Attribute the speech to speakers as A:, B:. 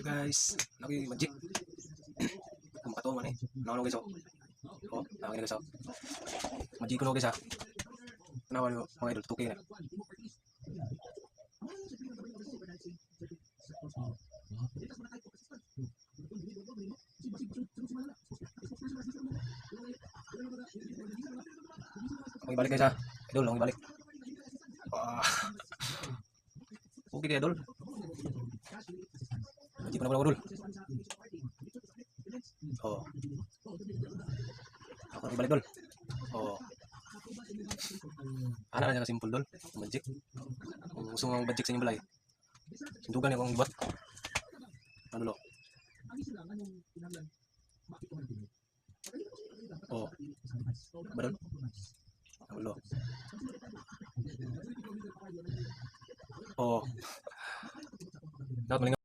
A: Guys, lagi magic. Ang man eh. Naano guys oh. Oh, naano guys oh. Magic ko guys ah. Nawa niyo mga idol tuki na. May balik guys ah. Idol, lang balik. Ah. Okay idol. Magic ko na wala idol. Oh. Ako rin balik dol. Oh. Ana na ka simple dol. Magic. Kung gusto mong magic sa inyong balay. Sundugan niya kung buat. Ano lo? Oh. Badol. Ano lo? Oh. Dapat.